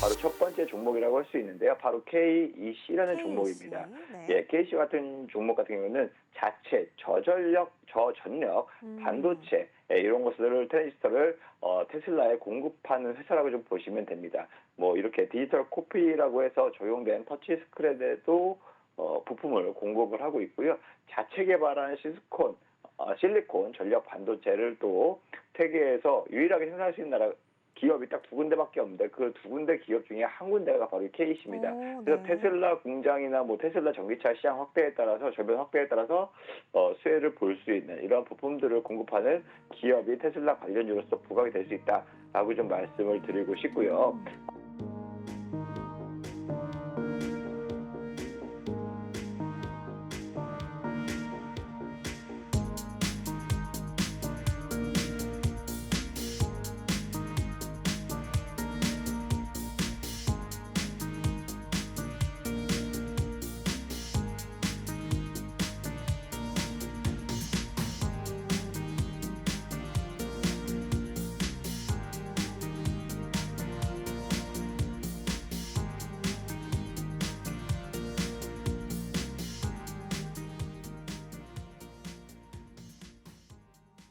바로 첫 번째 종목이라고 할 수 있는데요. 바로 KEC라는 종목입니다. 네. 예, KC 같은 종목 같은 경우는 자체 저전력, 저전력 음. 반도체 예, 이런 것들을 트랜지스터를 어, 테슬라에 공급하는 회사라고 좀 보시면 됩니다. 뭐 이렇게 디지털 코피라고 해서 적용된 터치 스크린에도 어, 부품을 공급을 하고 있고요. 자체 개발한 시스콘, 어, 실리콘 전력 반도체를 또 세계에서 유일하게 생산할 수 있는 나라 기업이 딱 두 군데밖에 없는데 그 두 군데 기업 중에 한 군데가 바로 KC입니다. 오, 그래서 네. 테슬라 공장이나 뭐 테슬라 전기차 시장 확대에 따라서 저변 확대에 따라서 어, 수혜를 볼 수 있는 이런 부품들을 공급하는 기업이 테슬라 관련주로서 부각이 될 수 있다라고 좀 말씀을 드리고 싶고요.